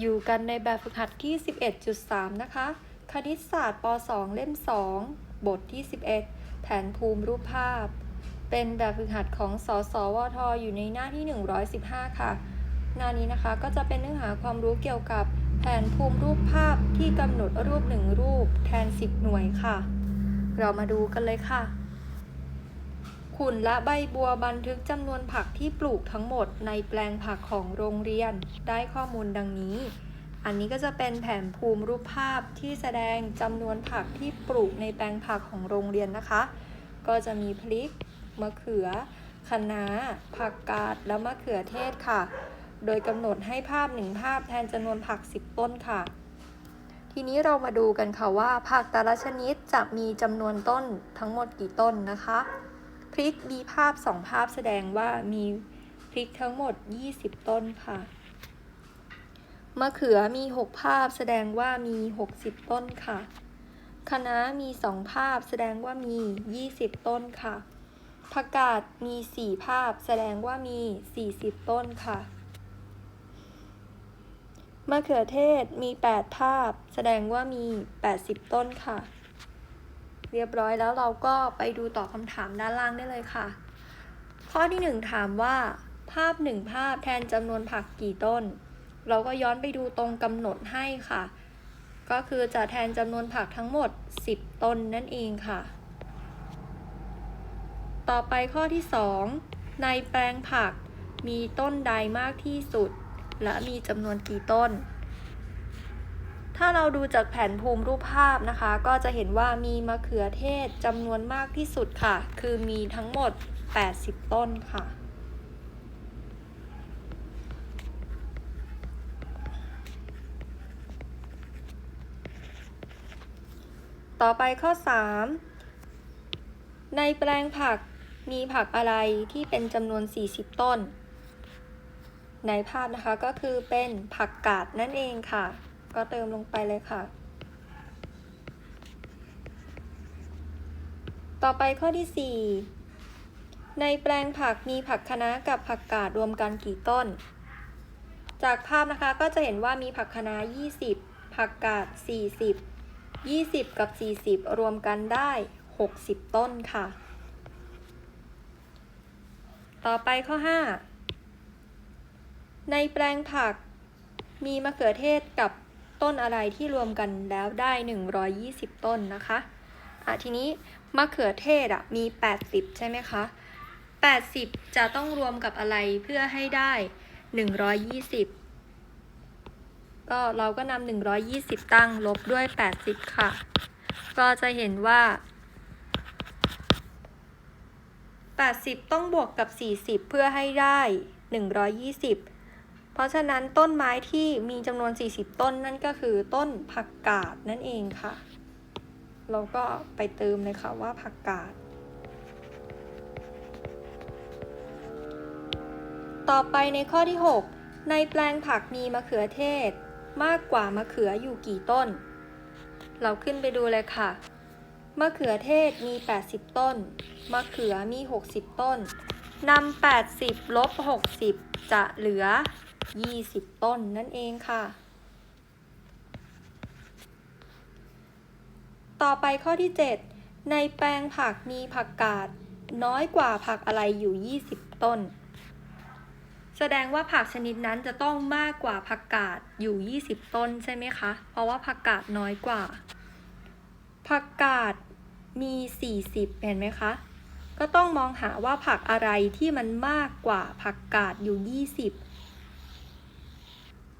อยู่กันในแบบฝึกหัดที่ 11.3 นะคะ คณิตศาสตร์ป .2 เล่ม 2 บทที่ 11 แผนภูมิรูปภาพ เป็นแบบฝึกหัดของสสวทอยู่ในหน้าที่ 115 ค่ะ หน้านี้นะคะก็จะเป็นเนื้อหาความรู้เกี่ยวกับแผนภูมิรูปภาพที่กำหนดรูปหนึ่งรูปแทน 10 หน่วยค่ะ เรามาดูกันเลยค่ะ ขุนและใบบัวบันทึกจำนวนผักที่ปลูกทั้งหมดในแปลงผักของโรงเรียน ได้ข้อมูลดังนี้ อันนี้ก็จะเป็นแผนภูมิรูปภาพที่แสดงจำนวนผักที่ปลูกในแปลงผักของโรงเรียนนะคะ ก็จะมีพริก มะเขือ คะน้า ผักกาด และมะเขือเทศค่ะ โดยกำหนดให้ภาพหนึ่งภาพแทนจำนวนผัก 10 ต้นค่ะ ทีนี้เรามาดูกันค่ะว่าผักแต่ละชนิดจะมีจำนวนต้นทั้งหมดกี่ต้นนะคะ พริกมีภาพ2ภาพแสดงว่ามีพริกทั้งหมด 20 ต้นค่ะ มะเขือมี 6 ภาพแสดงว่ามี 60 ต้นค่ะ คะน้ามี 2 ภาพแสดงว่ามี 20 ต้นค่ะ ผักกาดมี 4 ภาพแสดงว่ามี 40 ต้นค่ะ มะเขือเทศมี 8 ภาพแสดงว่ามี 80 ต้นค่ะ เรียบร้อยแล้วเราก็ไปดูต่อคำถามด้านล่างได้เลยค่ะ ข้อที่ 1 ถามว่า ภาพ 1 ภาพแทนจำนวนผักกี่ต้น เราก็ย้อนไปดูตรงกำหนดให้ค่ะ ก็คือจะแทนจำนวนผักทั้งหมด 10 ต้นนั่นเองค่ะ ต่อไปข้อที่ 2 ในแปลงผักมีต้นใดมากที่สุด และมีจำนวนกี่ต้น ถ้าเราดูจากแผนภูมิรูปภาพนะคะ ก็จะเห็นว่ามีมะเขือเทศจำนวนมากที่สุดค่ะ คือมีทั้งหมด 80 ต้นค่ะต่อไปข้อ 3 ในแปลงผักมีผักอะไรที่เป็นจำนวน 40 ต้น ในภาพนะคะก็คือเป็นผักกาดนั่นเองค่ะ ก็เติมลงไปเลยค่ะ ต่อไปข้อที่ 4 ในแปลงผักมีผักคะน้ากับผักกาดรวมกันกี่ต้น จากภาพนะคะก็จะเห็นว่ามีผักคะน้า20 ผักกาด 40 20 กับ 40 รวมกันได้ 60 ต้นค่ะ ต่อไปข้อ 5 ในแปลงผักมีมะเขือเทศกับ ต้นอะไรที่รวมกันแล้วได้ 120 ต้นนะคะอะทีนี้มะเขือเทศอะมี 80 ใช่ไหมคะ 80 จะต้องรวมกับอะไรเพื่อให้ได้ 120 ก็เราก็นำ120 ตั้งลบด้วย 80 ค่ะ ก็จะเห็นว่า 80 ต้องบวกกับ 40 เพื่อให้ได้ 120 เพราะฉะนั้นต้นไม้ที่มีจำนวน 40 ต้นนั่นก็คือต้นผักกาดนั่นเองค่ะ เราก็ไปเติมเลยค่ะว่าผักกาด ต่อไปในข้อที่ 6 ในแปลงผักมีมะเขือเทศ มากกว่ามะเขืออยู่กี่ต้น เราขึ้นไปดูเลยค่ะ มะเขือเทศมี 80 ต้น มะเขือมี 60 ต้นนำ80ลบ60 จะเหลือ 20 ต้นนั่นเองค่ะ ต่อไปข้อที่ 7 ในแปลงผักมีผักกาด น้อยกว่าผักอะไรอยู่ 20 ต้น แสดงว่าผักชนิดนั้นจะต้องมากกว่าผักกาดอยู่ 20 ต้นใช่ไหมคะ เพราะว่าผักกาดน้อยกว่า ผักกาดมี 40 เห็นไหมคะก็ต้องมองหาว่าผักอะไรที่มันมากกว่าผักกาดอยู่ 20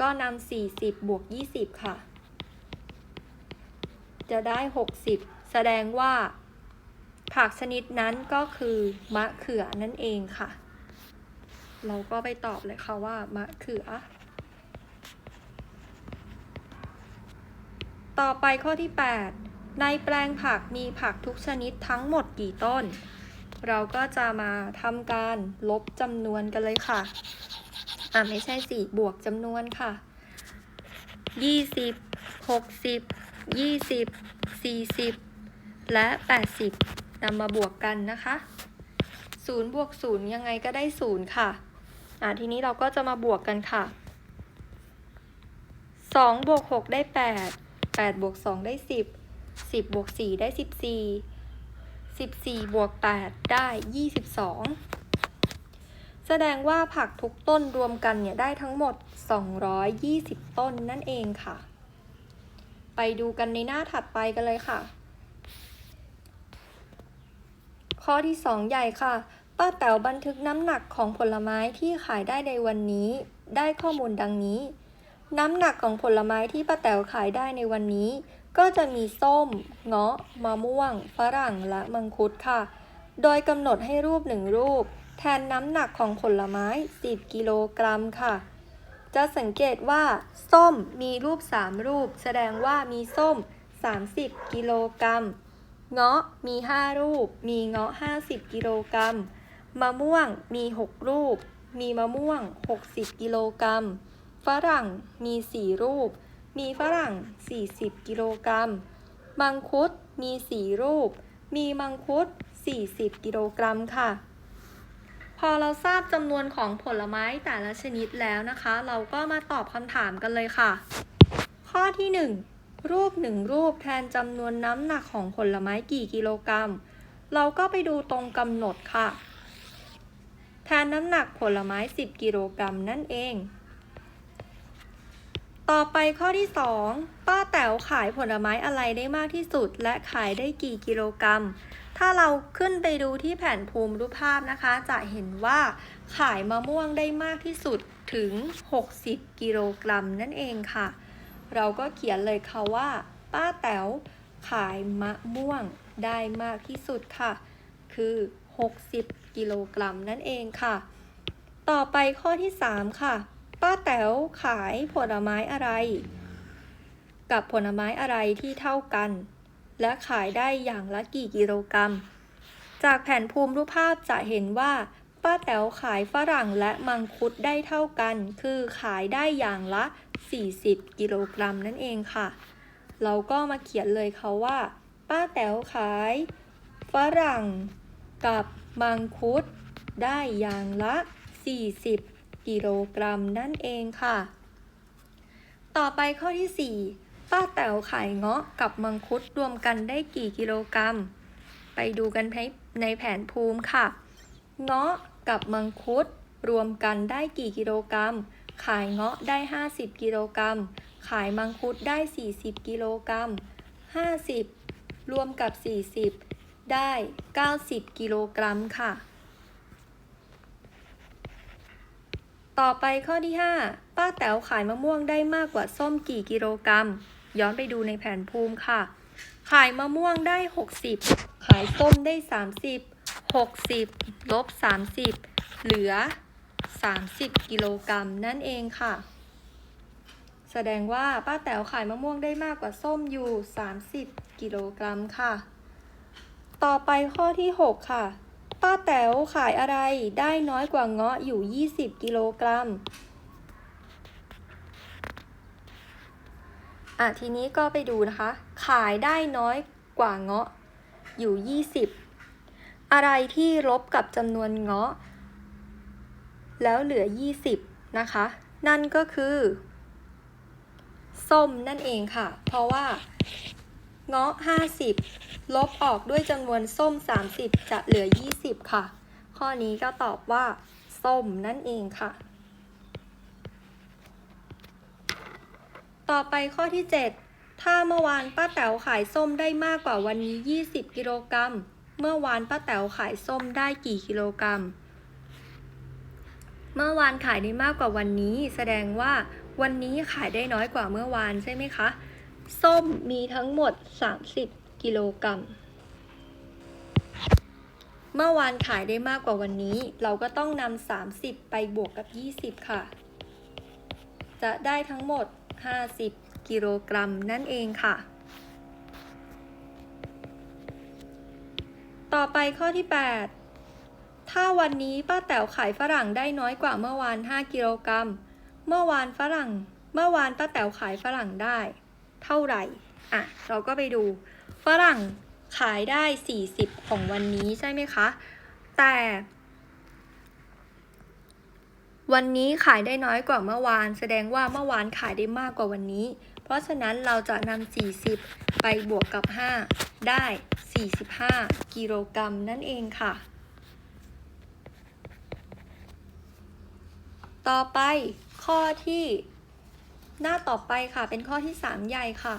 ก็นำ40 บวก 20 ค่ะ จะได้ 60 แสดงว่า ผักชนิดนั้นก็คือ มะเขือนั่นเองค่ะ เราก็ไปตอบเลยค่ะว่า มะเขือ ต่อไปข้อที่ 8 ในแปลงผักมีผักทุกชนิดทั้งหมดกี่ต้น เราก็จะมาทำการลบจำนวนกันเลยค่ะ อะไม่ใช่สิบวกจำนวนค่ะ20 60 20 40และ80นำมาบวกกันนะคะ0บวก0ยังไงก็ได้0ค่ะอะ ทีนี้เราก็จะมาบวกกันค่ะ2บวก6ได้8 8บวก2ได้10 10บวก4ได้14 14บวก8ได้22 แสดงว่าผักทุกต้นรวมกันเนี่ยได้ทั้งหมด 220 ต้นนั่นเองค่ะ ไปดูกันในหน้าถัดไปกันเลยค่ะ ข้อที่ 2 ใหญ่ค่ะ ป้าแต๋วบันทึกน้ำหนักของผลไม้ที่ขายได้ในวันนี้ ได้ข้อมูลดังนี้ น้ำหนักของผลไม้ที่ป้าแต๋วขายได้ในวันนี้ ก็จะมีส้ม เงาะ มะม่วง ฝรั่ง และมังคุดค่ะ โดยกำหนดให้รูปหนึ่งรูป แทนน้ำหนักของผลไม้ 10 กิโลกรัมค่ะ จะสังเกตว่า ส้มมีรูป 3 รูป แสดงว่ามีส้ม 30 กิโลกรัมเงาะมี 5 รูป มีเงาะ 50 กิโลกรัมมะม่วงมี 6 รูป มีมะม่วง 60 กิโลกรัมฝรั่งมี 4 รูป มีฝรั่ง 40 กิโลกรัมมังคุดมี 4 รูป มีมังคุด 40 กิโลกรัมค่ะ พอเราทราบจำนวนของผลไม้แต่ละชนิดแล้วนะคะ เราก็มาตอบคำถามกันเลยค่ะ ข้อที่ 1 รูป 1 รูปแทนจำนวนน้ำหนักของผลไม้กี่กิโลกรัม เราก็ไปดูตรงกำหนดค่ะ แทนน้ำหนักผลไม้ 10 กิโลกรัมนั่นเอง ต่อไปข้อที่ 2 ป้าแต๋วขายผลไม้อะไรได้มากที่สุด และขายได้กี่กิโลกรัม ถ้าเราขึ้นไปดูที่แผนภูมิรูปภาพนะคะ จะเห็นว่าขายมะม่วงได้มากที่สุดถึง 60 กิโลกรัมนั่นเองค่ะ เราก็เขียนเลยค่ะว่า ป้าแต๋วขายมะม่วงได้มากที่สุดค่ะ คือ 60 กิโลกรัมนั่นเองค่ะ ต่อไปข้อที่ 3 ค่ะ ป้าแต๋วขายผลไม้อะไร กับผลไม้อะไรที่เท่ากัน และขายได้อย่างละกี่กิโลกรัม จากแผนภูมิรูปภาพจะเห็นว่า ป้าแต๋วขายฝรั่งและมังคุดได้เท่ากัน คือขายได้อย่างละ 40 กิโลกรัมนั่นเองค่ะ เราก็มาเขียนเลยค่ะว่า ป้าแต๋วขายฝรั่งกับมังคุดได้อย่างละ 40 กิโลกรัมนั่นเองค่ะ ต่อไปข้อที่ 4 ป้าแต๋วขายเงาะกับมังคุดรวมกันได้กี่กิโลกรัม ไปดูกันในแผนภูมิค่ะ เงาะกับมังคุดรวมกันได้กี่กิโลกรัม ขายเงาะได้ 50 กิโลกรัม ขายมังคุดได้ 40 กิโลกรัม 50 รวมกับ 40 ได้ 90 กิโลกรัมค่ะ ต่อไปข้อที่ 5 ป้าแต๋วขายมะม่วงได้มากกว่าส้มกี่กิโลกรัม ย้อนไปดูในแผนภูมิค่ะ ขายมะม่วงได้ 60 ขายส้มได้ 30 60 ลบ 30 เหลือ 30 กิโลกรัมนั่นเองค่ะ แสดงว่าป้าแต๋วขายมะม่วงได้มากกว่าส้มอยู่ 30 กิโลกรัมค่ะ ต่อไปข้อที่ 6 ค่ะ ป้าแต๋วขายอะไรได้น้อยกว่าเงาะอยู่ 20 กิโลกรัม อะทีนี้ก็ไปดูนะคะ ขายได้น้อยกว่าเงาะอยู่ 20 อะไรที่ลบกับจำนวนเงาะ แล้วเหลือ 20 นะคะ นั่นก็คือ ส้มนั่นเองค่ะ เพราะว่า เงาะ 50 ลบออกด้วยจำนวนส้ม 30 จะเหลือ 20 ค่ะ ข้อนี้ก็ตอบว่า ส้มนั่นเองค่ะ ต่อไปข้อที่ 7 ถ้าเมื่อวานป้าแต๋วขายส้มได้มากกว่าวันนี้ 20 กิโลกรัม เมื่อวานป้าแต๋วขายส้มได้กี่กิโลกรัม เมื่อวานขายได้มากกว่าวันนี้ แสดงว่าวันนี้ขายได้น้อยกว่าเมื่อวานใช่ไหมคะ ส้มมีทั้งหมด 30 กิโลกรัม เมื่อวานขายได้มากกว่าวันนี้ เราก็ต้องนำ30 ไปบวกกับ 20 ค่ะ จะได้ทั้งหมด 50 กิโลกรัมนั่นเองค่ะ ต่อไปข้อที่ 8 ถ้าวันนี้ป้าแต๋วขายฝรั่งได้น้อยกว่าเมื่อวาน 5 กิโลกรัม เมื่อวานฝรั่ง เมื่อวานป้าแต๋วขายฝรั่งได้ เท่าไหร่ อะ เราก็ไปดู ฝรั่งขายได้ 40 ของวันนี้ใช่ไหมคะ แต่ วันนี้ขายได้น้อยกว่าเมื่อวาน แสดงว่าเมื่อวานขายได้มากกว่าวันนี้ เพราะฉะนั้นเราจะนำ40 ไปบวกกับ 5 ได้ 45 กิโลกรัมนั่นเองค่ะ ต่อไปข้อที่ หน้าต่อไปค่ะ เป็นข้อที่ 3 ใหญ่ค่ะ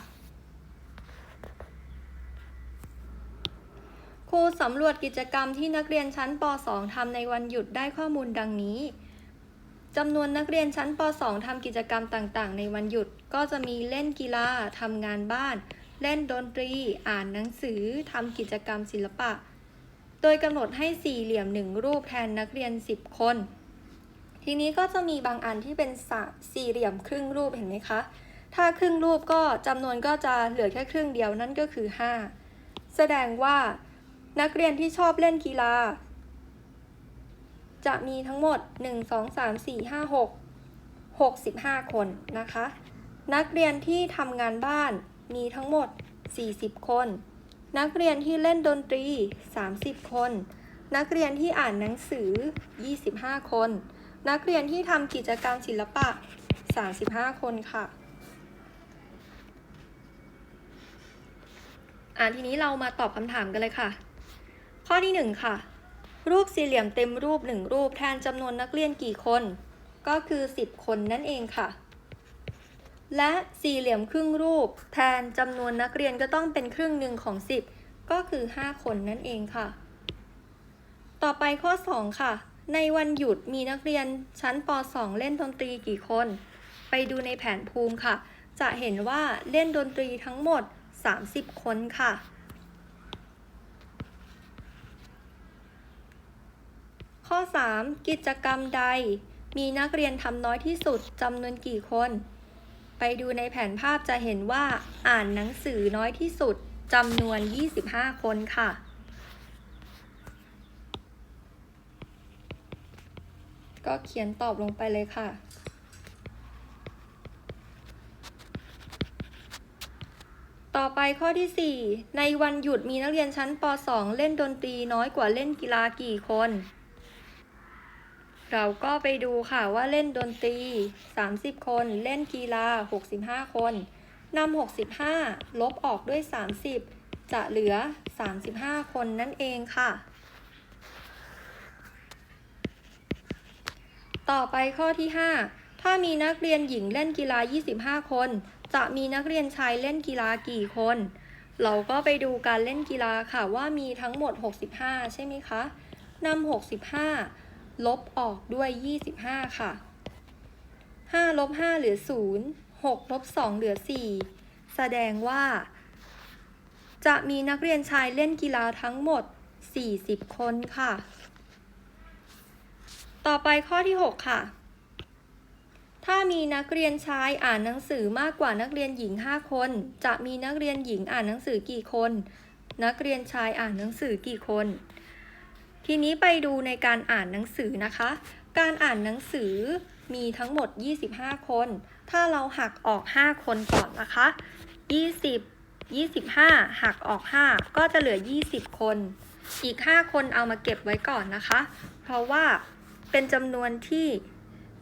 ครูสำรวจกิจกรรมที่นักเรียนชั้นป .2 ทำในวันหยุดได้ข้อมูลดังนี้ จำนวนนักเรียนชั้นป .2 ทำกิจกรรมต่างๆ ในวันหยุด ก็จะมีเล่นกีฬาทำงานบ้าน เล่นดนตรี อ่านหนังสือทำกิจกรรมศิลปะ โดยกำหนดให้สี่เหลี่ยมหนึ่งรูปแทนนักเรียน 10 คน ทีนี้ก็จะมีบางอันที่เป็นสสี่เหลี่ยมครึ่งรูปเห็นไหมคะ ถ้าครึ่งรูปก็จำนวนก็จะเหลือแค่ครึ่งเดียวนั่นก็คือ 5 แสดงว่านักเรียนที่ชอบเล่นกีฬา จะมีทั้งหมด 1 2 3 4 5 6 65 คนนะคะ นักเรียนที่ทำงานบ้านมีทั้งหมด 40 คน นักเรียนที่เล่นดนตรี 30 คน นักเรียนที่อ่านหนังสือ 25 คน นักเรียนที่ทำกิจกรรมศิลปะ 35 คนค่ะอ่าทีนี้เรามาตอบคำถามกันเลยค่ะ ข้อที่ 1 ค่ะ รูปสี่เหลี่ยมเต็มรูป 1 รูปแทนจำนวนนักเรียนกี่คน ก็คือ 10 คนนั่นเองค่ะ และสี่เหลี่ยมครึ่งรูป แทนจำนวนนักเรียนก็ต้องเป็นครึ่งหนึ่งของ 10 ก็คือ 5 คนนั่นเองค่ะ ต่อไปข้อ 2 ค่ะ ในวันหยุดมีนักเรียนชั้นป .2 เล่นดนตรีกี่คน ไปดูในแผนภูมิค่ะ จะเห็นว่าเล่นดนตรีทั้งหมด 30 คนค่ะ ข้อ 3 กิจกรรมใด มีนักเรียนทำน้อยที่สุดจำนวนกี่คน ไปดูในแผนภาพจะเห็นว่าอ่านหนังสือน้อยที่สุดจำนวน 25 คนค่ะ ก็เขียนตอบลงไปเลยค่ะต่อไปข้อที่ 4 ในวันหยุดมีนักเรียนชั้นป .2 เล่นดนตรีน้อยกว่าเล่นกีฬากี่คน เราก็ไปดูค่ะว่าเล่นดนตรี 30 คน เล่นกีฬา 65 คนนำ65 ลบออกด้วย 30 จะเหลือ 35 คนนั่นเองค่ะ ต่อไปข้อที่ 5 ถ้ามีนักเรียนหญิงเล่นกีฬา 25 คน จะมีนักเรียนชายเล่นกีฬากี่คน เราก็ไปดูการเล่นกีฬาค่ะว่ามีทั้งหมด 65 ใช่ไหมคะนำ65 ลบออกด้วย 25 ค่ะ 5 ลบ 5 เหลือ 0 6 ลบ 2 เหลือ 4 แสดงว่า จะมีนักเรียนชายเล่นกีฬาทั้งหมด 40 คนค่ะ ต่อไปข้อที่ 6 ค่ะ ถ้ามีนักเรียนชายอ่านหนังสือมากกว่านักเรียนหญิง 5 คน จะมีนักเรียนหญิงอ่านหนังสือกี่คน นักเรียนชายอ่านหนังสือกี่คน ทีนี้ไปดูในการอ่านหนังสือนะคะ การอ่านหนังสือมีทั้งหมด 25 คน ถ้าเราหักออก 5 คนก่อนนะคะ 20 25 หักออก 5 ก็จะเหลือ 20 คน อีก 5 คนเอามาเก็บไว้ก่อนนะคะ เพราะว่าเป็นจำนวนที่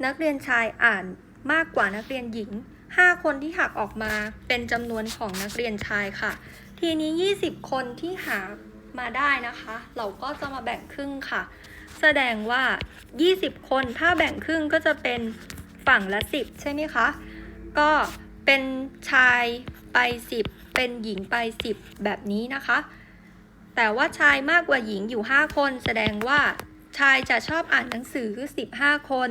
นักเรียนชายอ่านมากกว่านักเรียนหญิง 5 คนที่หักออกมาเป็นจำนวนของนักเรียนชายค่ะ ทีนี้ 20 คนที่หา มาได้นะคะ เราก็จะมาแบ่งครึ่งค่ะ แสดงว่า 20 คนถ้าแบ่งครึ่งก็จะเป็นฝั่งละ 10 ใช่ไหมคะ ก็เป็นชายไป 10 เป็นหญิงไป 10 แบบนี้นะคะ แต่ว่าชายมากกว่าหญิงอยู่ 5 คน แสดงว่าชายจะชอบอ่านหนังสือ 15 คน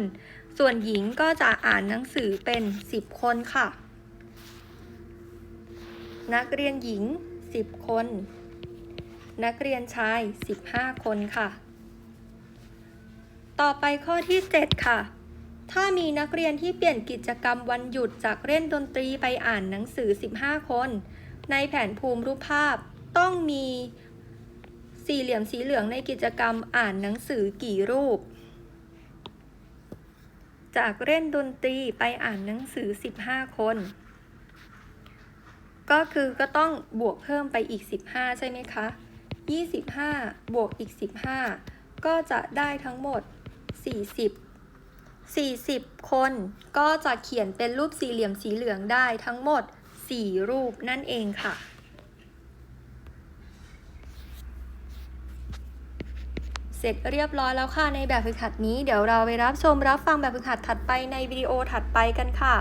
ส่วนหญิงก็จะอ่านหนังสือเป็น 10 คนค่ะ นักเรียนหญิง 10 คน นักเรียนชาย 15 คนค่ะ ต่อไปข้อที่ 7 ค่ะ ถ้ามีนักเรียนที่เปลี่ยนกิจกรรมวันหยุดจากเล่นดนตรีไปอ่านหนังสือ 15 คน ในแผนภูมิรูปภาพต้องมีสี่เหลี่ยมสีเหลืองในกิจกรรมอ่านหนังสือกี่รูป จากเล่นดนตรีไปอ่านหนังสือ 15 คน ก็คือก็ต้องบวกเพิ่มไปอีก 15 ใช่ไหมคะ 25 บวกอีก 15 ก็จะได้ทั้งหมด 40 40 คนก็จะเขียนเป็นรูปสี่เหลี่ยมสีเหลืองได้ทั้งหมด 4 รูปนั่นเองค่ะ เสร็จเรียบร้อยแล้วค่ะในแบบฝึกหัดนี้เดี๋ยวเราไปรับชมรับฟังแบบฝึกหัดถัดไปในวิดีโอถัดไปกันค่ะ